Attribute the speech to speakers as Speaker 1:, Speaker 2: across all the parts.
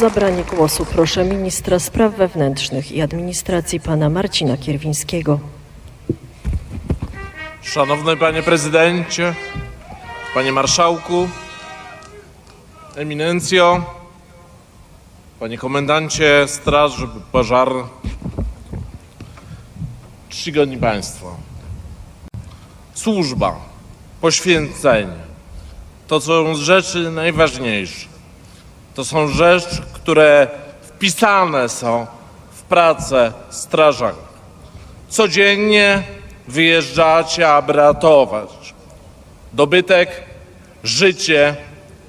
Speaker 1: zabranie głosu proszę ministra spraw wewnętrznych i administracji pana Marcina Kierwińskiego.
Speaker 2: Szanowny panie prezydencie, panie marszałku, eminencjo, panie komendancie straży pożarnej, czcigodni państwo. Służba, poświęcenie to są rzeczy najważniejsze. To są rzeczy, które wpisane są w pracę strażaków. Codziennie wyjeżdżacie, aby ratować dobytek, życie,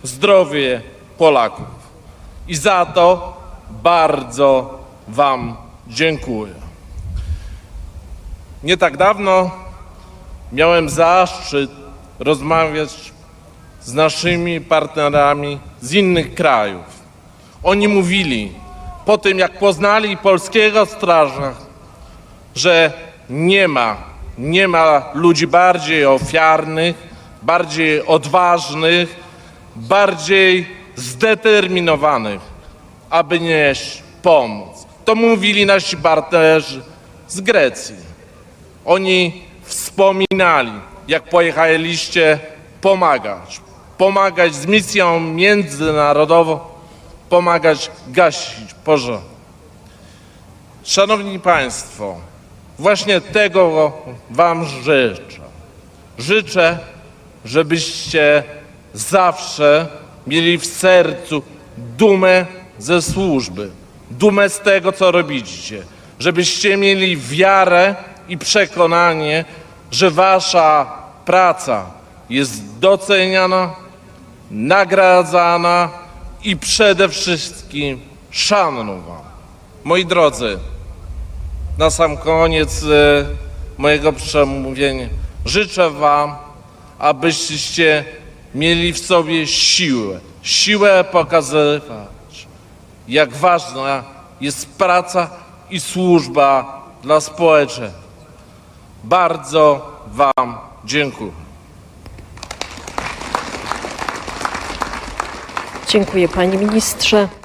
Speaker 2: zdrowie Polaków. I za to bardzo Wam dziękuję. Nie tak dawno miałem zaszczyt rozmawiać z naszymi partnerami z innych krajów. Oni mówili, po tym jak poznali polskiego straża, że nie ma, nie ma ludzi bardziej ofiarnych, bardziej odważnych, bardziej zdeterminowanych, aby nieść pomoc. To mówili nasi partnerzy z Grecji. Oni wspominali, jak pojechaliście pomagać, pomagać z misją międzynarodową, pomagać gasić pożar. Szanowni Państwo, właśnie tego Wam życzę. Życzę, żebyście zawsze mieli w sercu dumę ze służby, dumę z tego, co robicie, żebyście mieli wiarę i przekonanie, że Wasza praca jest doceniana, nagradzana i przede wszystkim szanowana. Moi drodzy, na sam koniec e, mojego przemówienia życzę Wam, abyście mieli w sobie siłę, siłę pokazywać, jak ważna jest praca i służba dla społeczeństwa. Bardzo Wam dziękuję.
Speaker 1: Dziękuję panie ministrze.